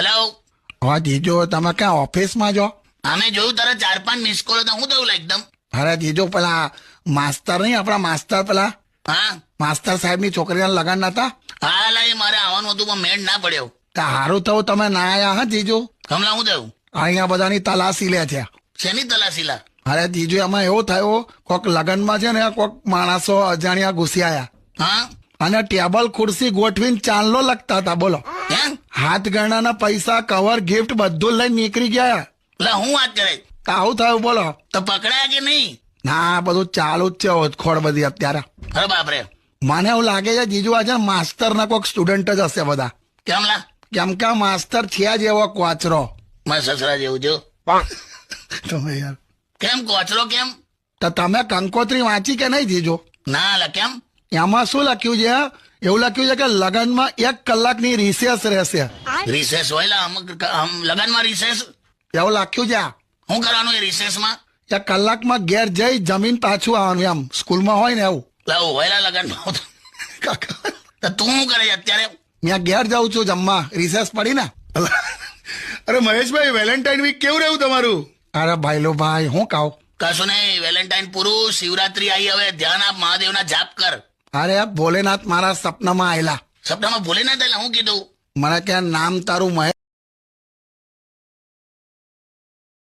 Hello હા જીજો તમે ક્યાં ઓફિસમાં છો? અમે જોયું તારા ચાર પાંચ મિસ કોલ હતા. હું થયું એકદમ? અરે જીજો પેલા માસ્તર નહીં આપણા માસ્તર પેલા? હા? માસ્તર સાહેબની છોકરીના લગન નતા હા લા એ મારે આવવાનું હતું પણ મેળ ના પડ્યો. તો હારું થયું તમે ના આયા હા જીજો? હમણાં હું થયું? અહીંયા બધાની તલાસી લે છે. શેની તલાસીલા અરે જીજો એમાં એવો થયો કોક લગનમાં છે ને કોક માણસો અજાણ્યા ઘૂસી આયા. હા? અને ટેબલ ખુરશી ગોઠવીને ચાંદલો લગતા હતા બોલો. કેમ હાથ ગણાના પૈસા કવર ગિફ્ટ બધું લઈને નીકળી ગયા. એટલે હું વાત કરે? આવું થયું બોલો. તો પકડાયા કે નહીં? ના બધું ચાલુ જ છે ઓછખોડ બધી અત્યારે. અરે બાપરે. મને એવું લાગે છે જીજુ આજે માસ્તર ના કોઈક સ્ટુડન્ટ જ હશે બધા. કેમ લા કેમ કે માસ્તર છે જ એવો કોચરો. મારા સસરા જેવું જો. તમે યાર. કેમ કોચરો કેમ? તો તમે કંકોત્રી વાંચી કે નહીં જીજો? ના લા કેમ? એમાં શું લખ્યું છે? એવું લખ્યું છે કે લગનમાં એક કલાકની રિસેસ રહેશે. રિસેસ હોય લા અમુક લગનમાં રિસેસ એવું લખ્યું છે શું કરવાનું એ રિસેસમાં એક કલાકમાં ઘેર જઈ જમીન પાછું આવવાનું એમ. સ્કૂલમાં હોય ને એવું. લા હોય લા લગનમાં? તો તું શું કરે અત્યારે? ત્યાં ઘેર જાઉં છું જમવા. રિસેસ પડી ને. અરે મહેશભાઈ વેલેન્ટાઇન વીક કેવું રહ્યું તમારું? અરે ભાઈલો ભાઈ હું કહું? કશું નહીં વેલેન્ટાઇન પૂરું શિવરાત્રી આવી હવે. ધ્યાન આપ મહાદેવના જાપ કર. અરે ભોલેનાથ મારા સપનામાં આયલા. સપનામાં ભોલેનાથ થાય હું કીધું? મને ક્યાં નામ તારું મહેશ